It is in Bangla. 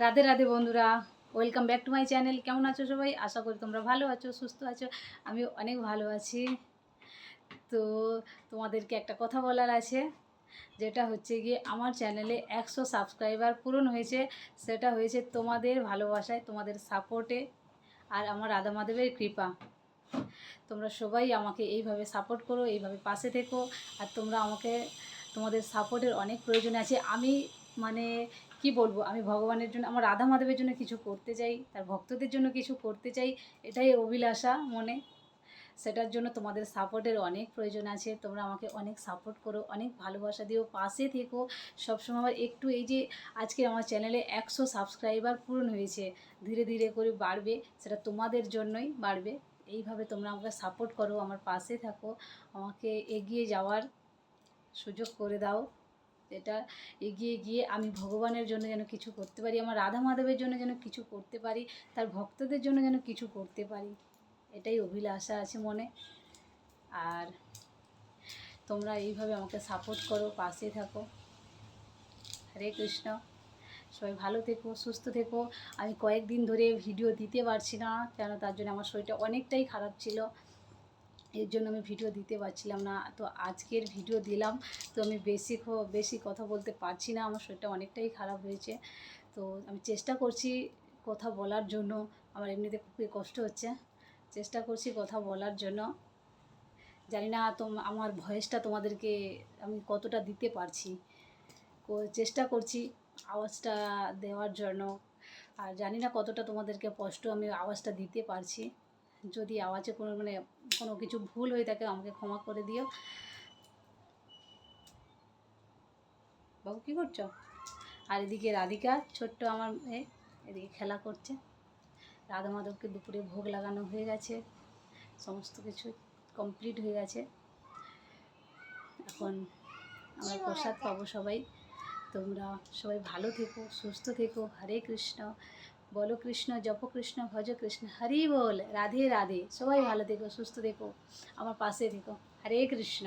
রাধে রাধে বন্ধুরা welcome back to my channel কেমন আছো সবাই? আশা করি তোমরা ভালো আছো, সুস্থ আছো। আমি অনেক ভালো আছি। তো তোমাদেরকে একটা কথা বলার আছে, যেটা হচ্ছে গিয়ে আমার চ্যানেলে একশো সাবস্ক্রাইবার পূরণ হয়েছে। সেটা হয়েছে তোমাদের ভালোবাসায়, তোমাদের সাপোর্টে আর আমার রাধা মাধবের কৃপা। তোমরা সবাই আমাকে এইভাবে সাপোর্ট করো, এইভাবে পাশে থেকো। আর তোমরা আমাকে, তোমাদের সাপোর্টের অনেক প্রয়োজন আছে। আমি মানে কি বলব, আমি ভগবানের জন্য, আমার রাধা মাধবের জন্য কিছু করতে চাই, তার ভক্তদের জন্য কিছু করতে চাই, এটাই অভিলাষা মনে। সেটার জন্য তোমাদের সাপোর্টের অনেক প্রয়োজন আছে, তোমরা আমাকে অনেক সাপোর্ট করো, অনেক ভালোবাসা দিও, পাশে থেকো। সবসময় আমার একটু এই যে আজকে আমার চ্যানেলে একশো সাবস্ক্রাইবার পূরণ হয়েছে, ধীরে ধীরে করে বাড়বে, সেটা তোমাদের জন্যই বাড়বে। এইভাবে তোমরা আমাকে সাপোর্ট করো, আমার পাশে থাকো, আমাকে এগিয়ে যাওয়ার সুযোগ করে দাও। এটা এগিয়ে গিয়ে আমি ভগবানের জন্য যেন কিছু করতে পারি, আমার রাধা মাধবের জন্য যেন কিছু করতে পারি, তার ভক্তদের জন্য যেন কিছু করতে পারি, এটাই অভিলাষা আছে মনে। আর তোমরা এইভাবে আমাকে সাপোর্ট করো, পাশে থাকো। হরে কৃষ্ণ। সবাই ভালো থেকো, সুস্থ থেকো। আমি কয়েকদিন ধরে ভিডিও দিতে পারছি না, কেন তার জন্য আমার শরীরটা অনেকটাই খারাপ ছিল। এর জন্য আমি ভিডিও দিতে পারছিলাম না। তো আজকের ভিডিও দিলাম। তো আমি বেশি বেশি কথা বলতে পারছি না। আমার শরীরটা অনেকটাই খারাপ হয়েছে। তো আমি চেষ্টা করছি কথা বলার জন্য। আমার এমনিতে খুবই কষ্ট হচ্ছে। চেষ্টা করছি কথা বলার জন্য। জানি না তো আমার ভয়েসটা তোমাদেরকে আমি কতটা দিতে পারছি। চেষ্টা করছি আওয়াজটা দেওয়ার জন্য। আর জানি না কতটা তোমাদেরকে স্পষ্ট আমি আওয়াজটা দিতে পারছি। যদি আওয়াজে কোনো মানে কোনো কিছু ভুল হয়ে থাকে, আমাকে ক্ষমা করে দিও। বাবু, কী করছ? আর এদিকে রাধিকা, ছোট্ট আমার মেয়ে, এদিকে খেলা করছে। রাধা মাধবকে দুপুরে ভোগ লাগানো হয়ে গেছে। সমস্ত কিছু কমপ্লিট হয়ে গেছে। এখন আমরা প্রসাদ পাবো সবাই। তোমরা সবাই ভালো থেকো, সুস্থ থেকো। হরে কৃষ্ণ। বলো কৃষ্ণ, জপ কৃষ্ণ, ভজ কৃষ্ণ, হরি বল, রাধে রাধে। সবাই ভালো থেকো, সুস্থ থেকো, আমার পাশে থেকো। হরে কৃষ্ণ।